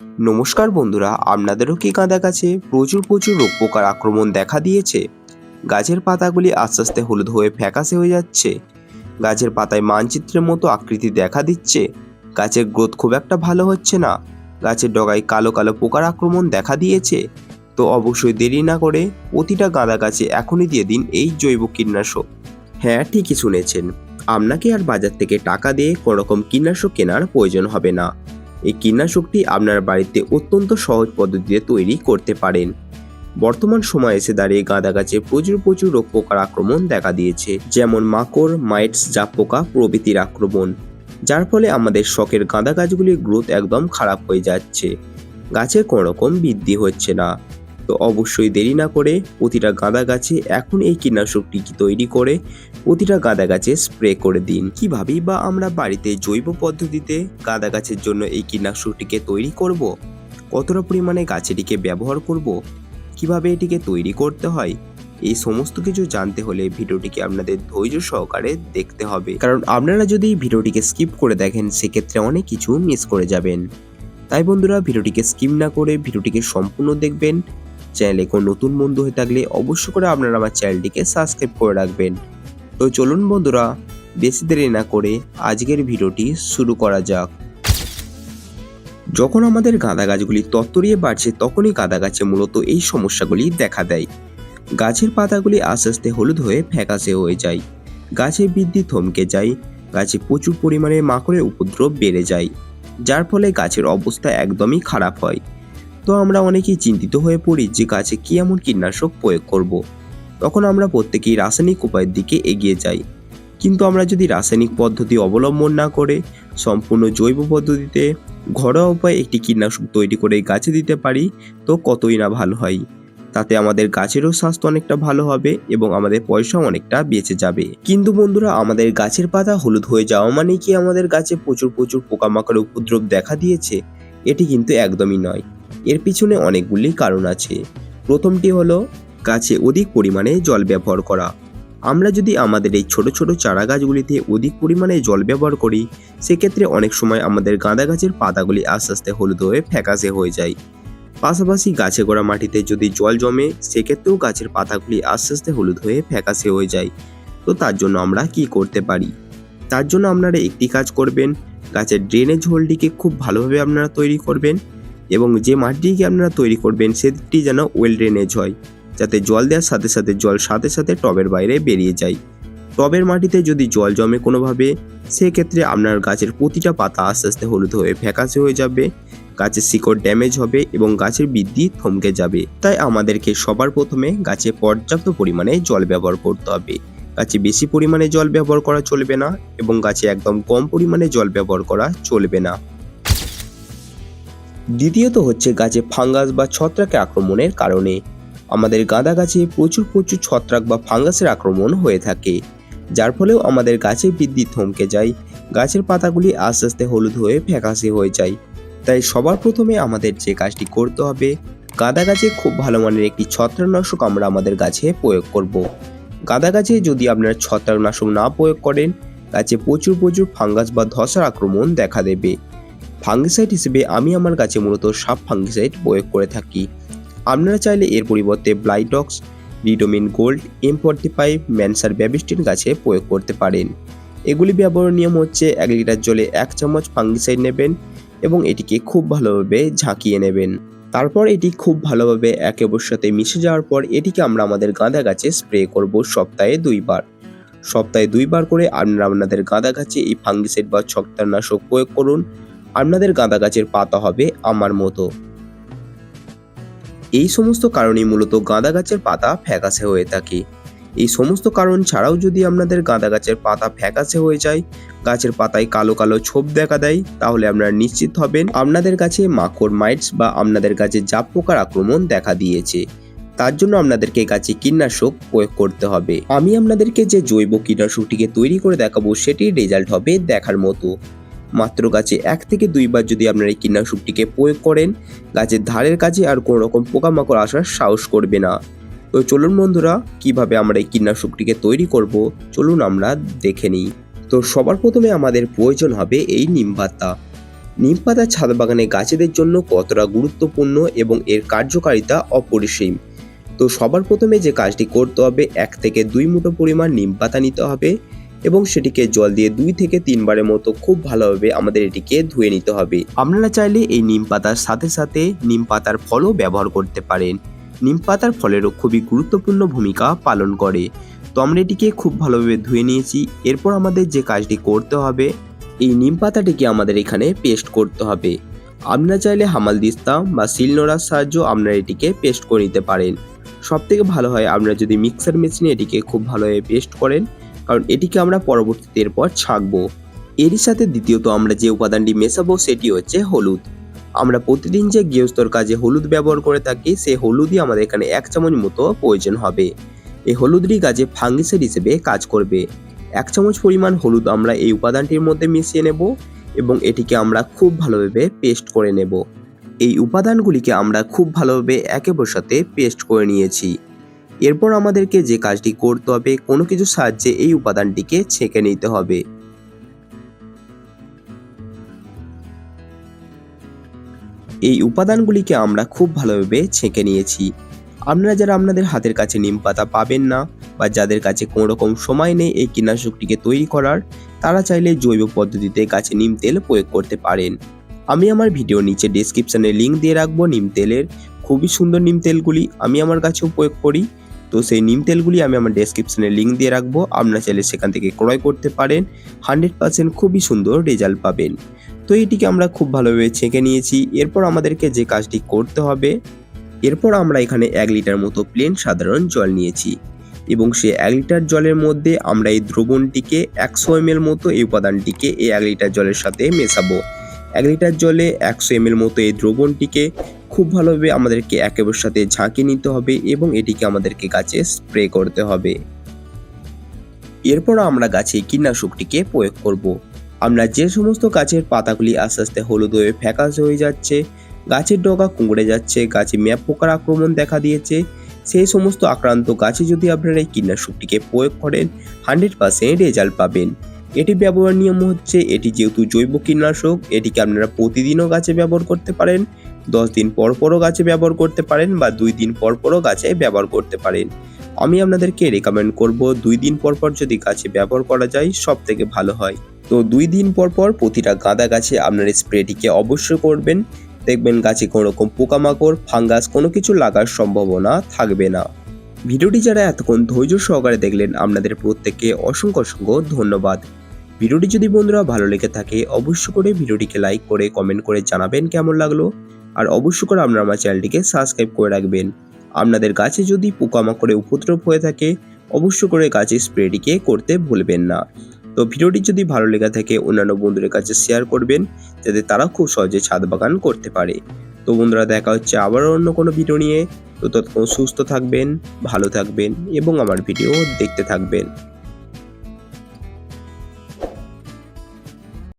নমস্কার বন্ধুরা, আপনাদেরও কি গাঁদা গাছে প্রচুর প্রচুর রোগ পোকার আক্রমণ দেখা দিয়েছে। গাছের পাতাগুলি আস্তে আস্তে হলুদ হয়ে ফ্যাকাশে হয়ে যাচ্ছে। গাছের পাতায় মানচিত্রের মতো আকৃতি দেখা দিচ্ছে। গাছের গ্রোথ খুব একটা ভালো হচ্ছে না। গাছের ডগায় কালো কালো পোকার আক্রমণ দেখা দিয়েছে। তো অবশ্যই দেরি না করে প্রতিটা গাঁদা গাছে এখনই দিয়ে দিন এই জৈব কীটনাশক। হ্যাঁ ঠিকই শুনেছেন। আপনাকে আর বাজার থেকে টাকা দিয়ে কোনোরকম কীটনাশক কেনার প্রয়োজন হবে না। এই কীটনাশকটি আপনার বাড়িতে অত্যন্ত সহজ পদ্ধতিতে তৈরি করতে পারেন। বর্তমান সময়ে এসে দাঁড়িয়ে গাঁদা গাছে প্রচুর প্রচুর রোগ পোকার আক্রমণ দেখা দিয়েছে, যেমন মাকড়, মাইটস, জাপ পোকা প্রভৃতির আক্রমণ, যার ফলে আমাদের শখের গাঁদা গাছগুলির গ্রোথ একদম খারাপ হয়ে যাচ্ছে। গাছের কোনো রকম বৃদ্ধি হচ্ছে না। তো অবশ্যই দেরি না করে প্রতিটা গাঁদা গাছে এখন এই কীটনাশকটি তৈরি করে প্রতিটা গাঁদা গাছে স্প্রে করে দিন। কিভাবেই বা আমরা বাড়িতে জৈব পদ্ধতিতে গাঁদা গাছের জন্য এই কীটনাশকটিকে তৈরি করব? কতটা পরিমাণে গাছেটিকে ব্যবহার করব? কীভাবে এটিকে তৈরি করতে হয়? এই সমস্ত কিছু জানতে হলে ভিডিওটিকে আপনাদের ধৈর্য সহকারে দেখতে হবে। কারণ আপনারা যদি ভিডিওটিকে স্কিপ করে দেখেন, সেক্ষেত্রে অনেক কিছু মিস করে যাবেন। তাই বন্ধুরা, ভিডিওটিকে স্কিপ না করে ভিডিওটিকে সম্পূর্ণ দেখবেন। চ্যানেলে কোনো নতুন বন্ধু হয়ে থাকলে অবশ্যই করে আপনারা আমার চ্যানেলটিকে সাবস্ক্রাইব করে রাখবেন। তো চলুন বন্ধুরা, বেশি দেরি না করে আজকের ভিডিওটি শুরু করা যাক। যখন আমাদের গাঁদা গাছগুলি তত্তরিয়ে বাড়ছে, তখনই গাঁদা গাছে মূলত এই সমস্যাগুলি দেখা দেয়। গাছের পাতাগুলি আস্তে আস্তে হলুদ হয়ে ফ্যাকাশে হয়ে যায়। গাছের বৃদ্ধি থমকে যায়, গাছে প্রচুর পরিমাণে মাকড়ের উপদ্রব বেড়ে যায়, যার ফলে গাছের অবস্থা একদমই খারাপ হয়। তো আমরা অনেকেই চিন্তিত হয়ে পড়ি যে গাছে কী এমন কীটনাশক প্রয়োগ করব। তখন আমরা প্রত্যেকেই রাসায়নিক উপায়ের দিকে এগিয়ে যাই। কিন্তু আমরা যদি রাসায়নিক পদ্ধতি অবলম্বন না করে, সম্পূর্ণ জৈব পদ্ধতিতে ঘরোয়া উপায়ে একটি কীটনাশক তৈরি করে গাছে দিতে পারি, তো কতই না ভালো হয়। তাতে আমাদের গাছেরও স্বাস্থ্য অনেকটা ভালো হবে এবং আমাদের পয়সাও অনেকটা বেঁচে যাবে। কিন্তু বন্ধুরা, আমাদের গাছের পাতা হলুদ হয়ে যাওয়া মানে কি আমাদের গাছে প্রচুর প্রচুর পোকামাকড়ের উপদ্রব দেখা দিয়েছে? এটি কিন্তু একদমই নয়। এর পিছনে অনেকগুলি কারণ আছে। প্রথমটি হলো, গাছে অধিক পরিমাণে জল ব্যবহার করা। আমরা যদি আমাদের এই ছোট ছোট চারা গাছগুলিতে অধিক পরিমাণে জল ব্যবহার করি, সেক্ষেত্রে অনেক সময় আমাদের গাঁদা গাছের পাতাগুলি আস্তে আস্তে হলুদ হয়ে ফ্যাকাশে হয়ে যায়। পাশাপাশি গাছে গোড়া মাটিতে যদি জল জমে, সেক্ষেত্রেও গাছের পাতাগুলি আস্তে আস্তে হলুদ হয়ে ফ্যাকাশে হয়ে যায়। তো তার জন্য আমরা কি করতে পারি? তার জন্য আপনারা একটি কাজ করবেন, গাছের ড্রেনেজ হোলটিকে খুব ভালোভাবে আপনারা তৈরি করবেন। এবং যে মাটিটিকে আপনারা তৈরি করবেন সেটি যেন ওয়েল ড্রেনেজ হয়, যাতে জল দেওয়ার সাথে সাথে জল সাথে সাথে টবের বাইরে বেরিয়ে যায়। টবের মাটিতে যদি জল জমে কোনোভাবে, সেক্ষেত্রে আপনার গাছের প্রতিটা পাতা আস্তে আস্তে হলুদ হয়ে ফ্যাকাশে হয়ে যাবে, গাছের শিকড় ড্যামেজ হবে এবং গাছের বৃদ্ধি থমকে যাবে। তাই আমাদেরকে সবার প্রথমে গাছে পর্যাপ্ত পরিমাণে জল ব্যবহার করতে হবে। গাছে বেশি পরিমাণে জল ব্যবহার করা চলবে না এবং গাছে একদম কম পরিমাণে জল ব্যবহার করা চলবে না। দ্বিতীয়ত হচ্ছে গাছে ফাঙ্গাস বা ছত্রাকের আক্রমণের কারণে। আমাদের গাঁদা গাছে প্রচুর প্রচুর ছত্রাক বা ফাঙ্গাসের আক্রমণ হয়ে থাকে। যার ফলেও আমাদের গাছের বৃদ্ধি থমকে যায়, গাছের পাতাগুলি আস্তে আস্তে হলুদ হয়ে ফ্যাকাশে হয়ে যায়। তাই সবার প্রথমে আমাদের যে কাজটি করতে হবে, গাঁদা গাছে খুব ভালো মানের একটি ছত্রাকনাশক আমরা আমাদের গাছে প্রয়োগ করব। গাঁদা গাছে যদি আপনারা ছত্রাকনাশক না প্রয়োগ করেন, গাছে প্রচুর প্রচুর ফাঙ্গাস বা ধসার আক্রমণ দেখা দেবে। ফাঙ্গিসাইড হিসেবে আমি আমার গাছে মূলত সাপ ফাঙ্গিসাইড প্রয়োগ করে থাকি। আপনারা চাইলে এর পরিবর্তে ব্লাইডক্স Ridomil gold, M forty five, ম্যানসার Bavistin গাছে প্রয়োগ করতে পারেন। এগুলি ব্যবহারের নিয়ম হচ্ছে এক লিটার জলে এক চামচ ফাঙ্গিসাইড নেবেন এবং এটিকে খুব ভালোভাবে ঝাঁকিয়ে নেবেন। তারপর এটি খুব ভালোভাবে একে অপর সাথে মিশে যাওয়ার পর এটিকে আমরা আমাদের গাঁদা গাছে স্প্রে করব সপ্তাহে দুইবার। সপ্তাহে দুইবার করে আপনারা আপনাদের গাঁদা গাছে এই ফাঙ্গিসাইড বা ছত্রাকনাশক প্রয়োগ করুন। আপনাদের গাঁদা গাছের পাতা হবে আমার মতো। এই সমস্ত কারণেই মূলত গাঁদা গাছের পাতা ফ্যাকাশে হয়ে থাকে। এই সমস্ত কারণ ছাড়াও যদি আপনাদের গাঁদা গাছের পাতা ফ্যাকাশে হয়ে যায়, গাছের পাতায় কালো কালো ছোপ দেখা দেয়, তাহলে আপনারা নিশ্চিত হবেন আপনাদের কাছে মাকড় মাইটস বা আপনাদের গাছে জাপ পোকার আক্রমণ দেখা দিয়েছে। তার জন্য আপনাদেরকে গাছে কীটনাশক প্রয়োগ করতে হবে। আমি আপনাদেরকে যে জৈব কীটনাশকটিকে তৈরি করে দেখাবো, সেটির রেজাল্ট হবে দেখার মতো। মাত্র গাছে এক থেকে দুইবার যদি আপনারা এই কীটনাশকটিকে প্রয়োগ করেন, গাছের ধারের কাছে আর কোনো রকম পোকামাকড় আসার সাহস করবে না। তো চলুন বন্ধুরা, কীভাবে আমরা এই কীটনাশকটিকে তৈরি করব, চলুন আমরা দেখে নিই। তো সবার প্রথমে আমাদের প্রয়োজন হবে এই নিম পাতা। নিম পাতা ছাদ বাগানে গাছেদের জন্য কতটা গুরুত্বপূর্ণ এবং এর কার্যকারিতা অপরিসীম? তো সবার প্রথমে যে কাজটি করতে হবে, এক থেকে দুই মুঠো পরিমাণ নিম পাতা নিতে হবে। এবং সেটিকে জল দিয়ে দুই থেকে তিনবারের মতো খুব ভালোভাবে আমাদের এটিকে ধুয়ে নিতে হবে। আপনারা চাইলে এই নিম পাতার সাথে সাথে নিম পাতার ফলও ব্যবহার করতে পারেন। নিম পাতার ফলেরও খুবই গুরুত্বপূর্ণ ভূমিকা পালন করে। তো আমরা এটিকে খুব ভালোভাবে ধুয়ে নিয়েছি। এরপর আমাদের যে কাজটি করতে হবে, এই নিম পাতাটিকে আমাদের এখানে পেস্ট করতে হবে। আপনারা চাইলে হামাল দিস্তা বা শিলনোড়ার সাহায্য আপনারা এটিকে পেস্ট করে নিতে পারেন। সব থেকে ভালো হয়, আপনারা যদি মিক্সার মেশিনে এটিকে খুব ভালোভাবে পেস্ট করেন কারণ এটিকে আমরা পরবর্তীতে এরপর ছাঁকবো। এরই সাথে দ্বিতীয়ত আমরা যে উপাদানটি মেশাবো সেটি হচ্ছে হলুদ। আমরা প্রতিদিন যে গৃহস্থর কাজে হলুদ ব্যবহার করে থাকি, সেই হলুদই আমাদের এখানে এক চামচ মতো প্রয়োজন হবে। এই হলুদটি গাছে ফাঙ্গিসাইড হিসেবে কাজ করবে। এক চামচ পরিমাণ হলুদ আমরা এই উপাদানটির মধ্যে মিশিয়ে নেব এবং এটিকে আমরা খুব ভালোভাবে পেস্ট করে নেব। এই উপাদানগুলিকে আমরা খুব ভালোভাবে একে সাথে পেস্ট করে নিয়েছি। এরপর আমাদেরকে যে কাজটি করতে হবে, কোনো কিছু সাহায্যে এই উপাদানটিকে ছেঁকে নিতে হবে। এই উপাদানগুলিকে আমরা খুব ভালোভাবে ছেঁকে নিয়েছি। আপনারা যারা আপনাদের হাতের কাছে নিম পাতা পাবেন না বা যাদের কাছে কোনো রকম সময় নেই এই কীটনাশকটিকে তৈরি করার, তারা চাইলে জৈব পদ্ধতিতে গাছে নিম তেল প্রয়োগ করতে পারেন। আমি আমার ভিডিও নিচে ডেসক্রিপশনে লিঙ্ক দিয়ে রাখব নিম তেলের। খুবই সুন্দর নিম তেলগুলি আমি আমার কাছেও প্রয়োগ করি। তো সেই নিম তেলগুলি আমি আমার ডেসক্রিপশনে লিঙ্ক দিয়ে রাখব। আপনারা চাইলে সেখান থেকে ক্রয় করতে পারেন। হান্ড্রেড পার্সেন্ট খুবই সুন্দর রেজাল্ট পাবেন। তো এটিকে আমরা খুব ভালোভাবে ছেঁকে নিয়েছি। এরপর আমাদেরকে যে কাজটি করতে হবে, এরপর আমরা এখানে এক লিটার মতো প্লেন সাধারণ জল নিয়েছি এবং সে এক লিটার জলের মধ্যে আমরা এই দ্রবণটিকে একশো এম মতো এই উপাদানটিকে এই এক লিটার জলের সাথে মেশাবো। এক লিটার জলে একশো এম মতো এই দ্রবণটিকে খুব ভালোভাবে আমাদেরকে একেবারের সাথে ঝাঁকিয়ে নিতে হবে এবং এটিকে আমাদেরকে গাছে স্প্রে করতে হবে এরপর আমরা গাছে কীটনাশকটিকে প্রয়োগ করব। আমরা যে সমস্ত গাছের পাতাগুলি আস্তে আস্তে হলুদ হয়ে ফ্যাকাশে হয়ে যাচ্ছে, গাছের ডগা কুঁকড়ে যাচ্ছে, গাছে ম্যাপ পোকার আক্রমণ দেখা দিয়েছে, সেই সমস্ত আক্রান্ত গাছে যদি আপনারা এই কীটনাশকটিকে প্রয়োগ করেন, হান্ড্রেড পার্সেন্ট রেজাল্ট পাবেন এটি ব্যবহার নিয়ম হচ্ছে, এটি যেহেতু জৈব কীটনাশক, এটিকে আপনারা প্রতিদিনও গাছে ব্যবহার করতে পারেন দশ দিন পর পরও গাছে ব্যবহার করতে পারেন বা দুই দিন পর পরও গাছে ব্যবহার করতে পারেন। আমি আপনাদেরকে রেকমেন্ড করব দুই দিন পর পর যদি গাছে ব্যবহার করা যায় সব থেকে ভালো হয়। তো দুই দিন পর পর প্রতিটা গাঁদা গাছে আপনার স্প্রেটিকে অবশ্যই করবেন। দেখবেন গাছে কোনো রকম পোকামাকড়, ফাঙ্গাস কোনো কিছু লাগার সম্ভাবনা থাকবে না। ভিডিওটি যারা এতক্ষণ ধৈর্য সহকারে দেখলেন, আপনাদের প্রত্যেককে অসংখ্য অসংখ্য ধন্যবাদ। ভিডিওটি যদি বন্ধুরা ভালো লেগে থাকে, অবশ্যই করে ভিডিওটিকে লাইক করে কমেন্ট করে জানাবেন কেমন লাগল। আর অবশ্যই করে আপনারা আমার চ্যানেলটিকে সাবস্ক্রাইব করে রাখবেন। আপনাদের গাছে যদি পোকামাকড়ে উপদ্রব হয়ে থাকে, অবশ্যই করে গাছের স্প্রেটিকে করতে ভুলবেন না। তো ভিডিওটি যদি ভালো লেগে থাকে, অন্যান্য বন্ধুদের কাছে শেয়ার করবেন, যাতে তারা খুব সহজে ছাদ বাগান করতে পারে। তো বন্ধুরা, দেখা হচ্ছে আবারও অন্য কোনো ভিডিও নিয়ে। তো ততক্ষণ সুস্থ থাকবেন, ভালো থাকবেন এবং আমার ভিডিও দেখতে থাকবেন।